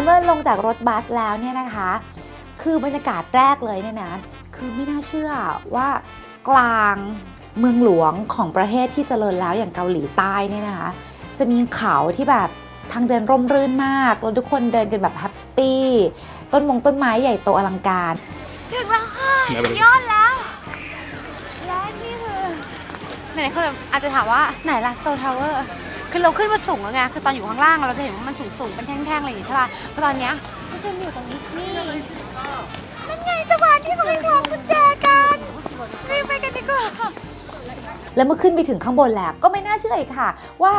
และเมื่อลงจากรถบัสแล้วเนี่ยนะคะ คือบรรยากาศแรกเลยเนี่ยนะ คือไม่น่าเชื่อว่ากลางเมืองหลวงของประเทศที่เจริญแล้วอย่างเกาหลีใต้เนี่ยนะคะ จะมีเขาที่แบบทางเดินร่มรื่นมาก แล้วทุกคนเดินกันแบบแฮปปี้ ต้นมงต้นไม้ใหญ่โตอลังการ ถึงแล้วค่ะถึงยอดแล้ว และนี่คือไหนๆคนอาจจะถามว่าไหนล่ะโซทาวเวอร์ คือเราขึ้นมาสูงแล้วไง คือตอนอยู่ข้างล่างเราจะเห็นว่ามันสูงๆเป็นแท่งๆอะไรอย่างงี้ใช่ป่ะเพราะตอนเนี้ยก็คืออยู่ตรงนี้นี่นั่นไงจังหวะที่เขาไปคล้องกุญแจกันรีบไปกันดีกว่า แล้วเมื่อขึ้นไปถึงข้างบนแล้วก็ไม่น่าเชื่ออีกค่ะ ว่า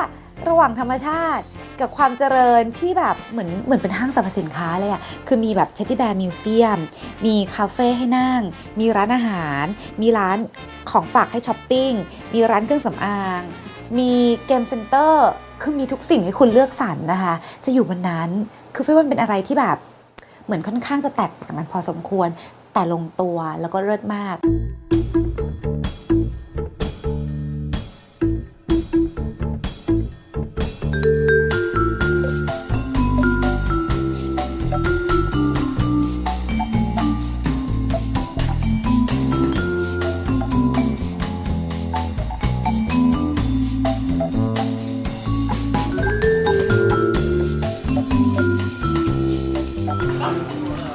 ระหว่างธรรมชาติกับความเจริญที่แบบเหมือนเหมือนเป็นห้างสรรพสินค้าเลยอะคือมีแบบเชตตี้แบร์มิวเซียม มีคาเฟ่ให้นั่ง มีร้านอาหาร มีร้านของฝากให้ช้อปปิ้ง มีร้านเครื่องสำอาง มีเกมเซ็นเตอร์คือมีทุกสิ่งให้คุณเลือกสรรนะคะ จะอยู่บนนั้น คือเฟ่ว่ามันเป็นอะไรที่แบบเหมือนค่อนข้างจะแตกต่างกันพอสมควร แต่ลงตัวแล้วก็เลิศมาก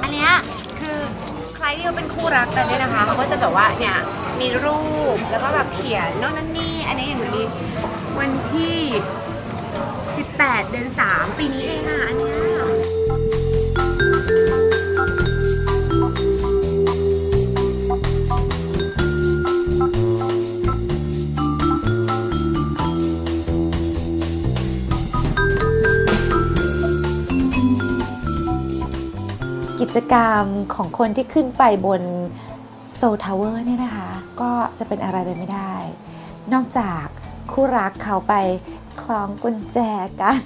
อันเนี้ยคือใครที่เขาเป็นคู่รักกันเนี่ยนะคะเขาก็จะแบบว่าเนี่ยมีรูปแล้วก็แบบเขียนโน่นนั่นนี่อันนี้อย่างนี้วันที่ 18 เดือน3 ปีนี้เองอะอันนี้ กรรมของคนที่ขึ้นไปบนโซลทาวเวอร์เนี่ยนะคะ ก็จะเป็นอะไรไปไม่ได้ นอกจากคู่รักเขาไปคล้องกุญแจกัน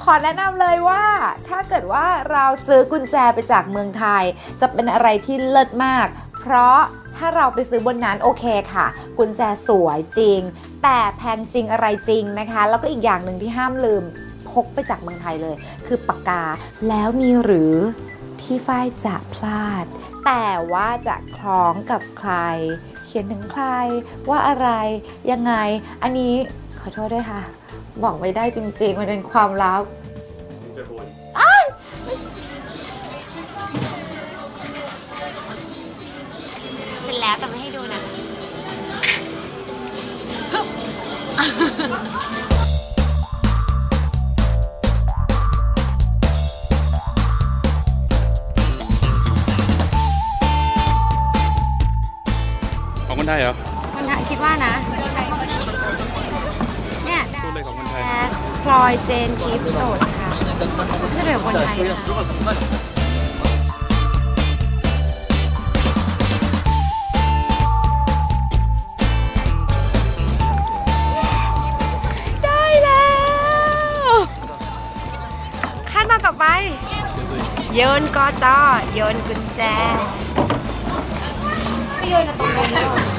ขอแนะนำเลยว่า ถ้าเกิดว่าเราซื้อกุญแจไปจากเมืองไทย จะเป็นอะไรที่เลิศมาก เพราะถ้าเราไปซื้อบนนั้นโอเคค่ะ กุญแจสวยจริง แต่แพงจริงอะไรจริงนะคะ แล้วก็อีกอย่างหนึ่งที่ห้ามลืมพกไปจากเมืองไทยเลย คือปากกาแล้วมีหรือ ที่ฝ้ายจะพลาด แต่ว่าจะคล้องกับใคร เขียนถึงใคร ว่าอะไรยังไง อันนี้ขอโทษด้วยค่ะ บอกไม่ได้จริงๆ มันเป็นความลับเสร็จแล้วแต่ไม่ให้ดูนะ ไทยเหรอ คนไทยคิดว่านะเนี่ยพูดเลยของคนไทยแอดพลอยเจนทิพย์โสดค่ะจะเป็นคนไทยค่ะได้แล้วขั้นตอนต่อไป โยนกอจอโยนกุญแจไม่โยนกันตร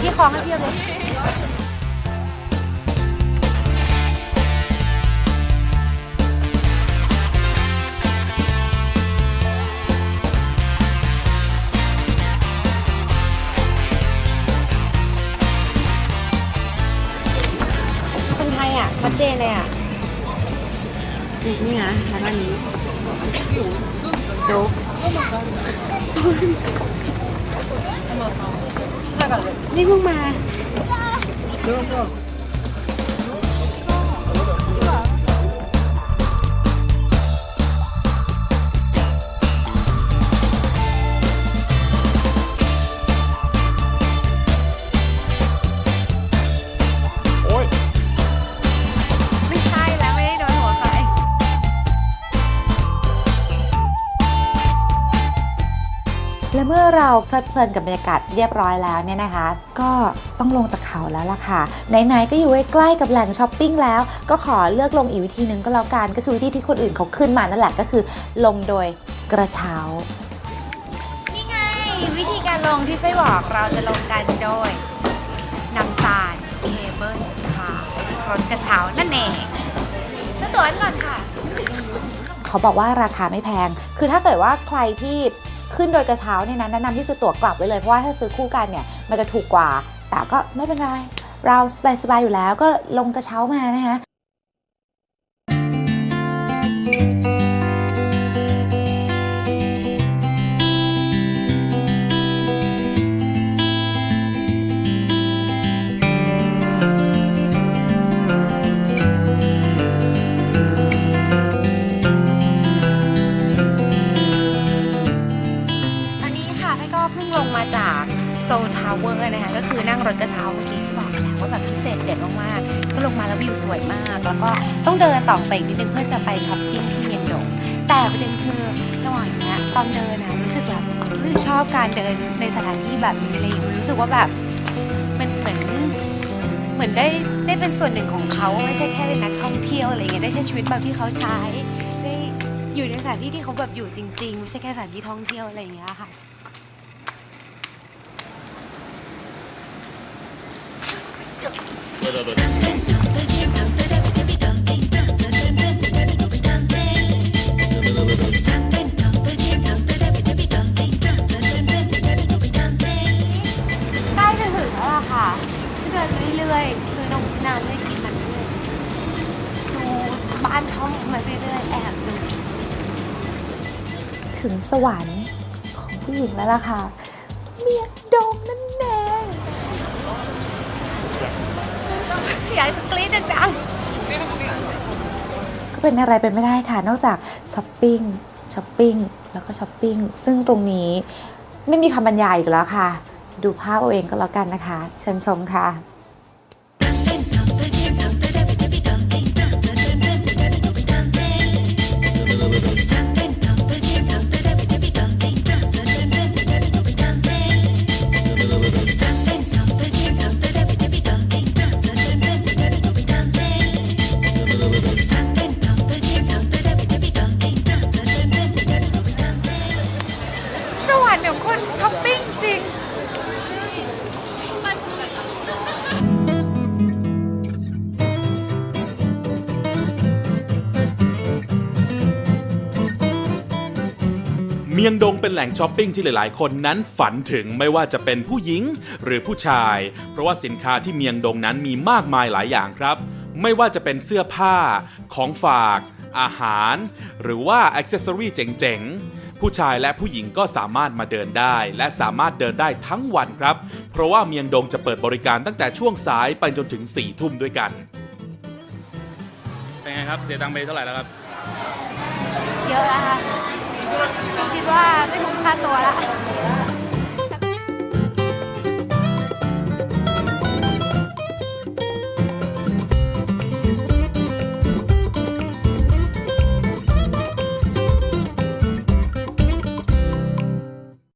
ทำที่คล้องให้เพียบเลยคนไทยอะ ชัดเจนเลยอะ นี่นี่นะแล้วก็อันนี้โจ๊ก นี่เพิ่งมาโเมื่อเราเพลิดเพลินกับบรรยากาศเรียบร้อยแล้วเนี่ยนะคะ ก็ต้องลงจากเขาแล้วล่ะค่ะไหนๆก็อยู่ใกล้ๆกับแหล่งช้อปปิ้งแล้ว ก็ขอเลือกลงอีกวิธีหนึ่งก็แล้วกันก็คือวิธีที่คนอื่นเขาขึ้นมานั่นแหละก็คือลงโดยกระเช้านี่ไงวิธีการลงที่ไฟบอกเราจะลงกันโดยนำสารเคเบิลคาร์รถกระเช้านั่นเองซื้อตั๋วกันก่อนค่ะ เขาบอกว่าราคาไม่แพง คือถ้าเกิดว่าใครที่ ขึ้นโดยกระเช้าเนี่ยนะแนะนำที่ซื้อตั๋วกลับไว้เลย เพราะว่าถ้าซื้อคู่กันเนี่ยมันจะถูกกว่า แต่ก็ไม่เป็นไร เราสบายๆอยู่แล้วก็ลงกระเช้ามานะคะ แล้ววิวสวยมาก แล้วก็ต้องเดินต่อไปอีกนิดนึงเพื่อจะไปช้อปปิ้งที่เมียงดงแต่ประเด็นคือระหว่างเนี้ยตอนเดินนะรู้สึกแบบรู้สึกชอบการเดินในสถานที่แบบนี้เลยรู้สึกว่าแบบมันเหมือนเหมือนได้ได้เป็นส่วนหนึ่งของเขาไม่ใช่แค่เป็นนักท่องเที่ยวอะไรเงี้ยได้ใช้ชีวิตแบบที่เขาใช้ได้อยู่ในสถานที่ที่เขาแบบอยู่จริง ๆ ไม่ใช่แค่สถานที่ท่องเที่ยวอะไรอย่างเงี้ยค่ะใกล้านช่องมาเรื่อยๆแอบดูถึงสวรรค์ของผู้หญิงแล้วล่ะค่ะ เมียดงนั่นเองอยากจะกรี๊ดดังๆก็เป็นอะไรไปไม่ได้ค่ะ นอกจากช้อปปิ้งช้อปปิ้งแล้วก็ช้อปปิ้งซึ่งตรงนี้ไม่มีคำบรรยายอีกแล้วค่ะ ดูภาพเอาเองก็แล้วกันนะคะ เชิญชมค่ะ เมียงดงเป็นแหล่งช้อปปิ้งที่หลาย ๆ คนนั้นฝันถึงไม่ว่าจะเป็นผู้หญิงหรือผู้ชาย เพราะว่าสินค้าที่เมียงดงนั้นมีมากมายหลายอย่างครับ ไม่ว่าจะเป็นเสื้อผ้า ของฝาก อาหาร หรือว่าอ c เซสซอรีเจ๋ง ๆ ผู้ชายและผู้หญิงก็สามารถมาเดินได้ และสามารถเดินได้ทั้งวันครับ เพราะว่าเมียงดงจะเปิดบริการตั้งแต่ช่วงสายไปจนถึง4ี่ทุ่มด้วยกัน เป็นไงครับเสียตังค์ไปเท่าไหร่แล้วครับ เยอะอะค่ะ คิดว่าไม่คุ้มค่าตัวละ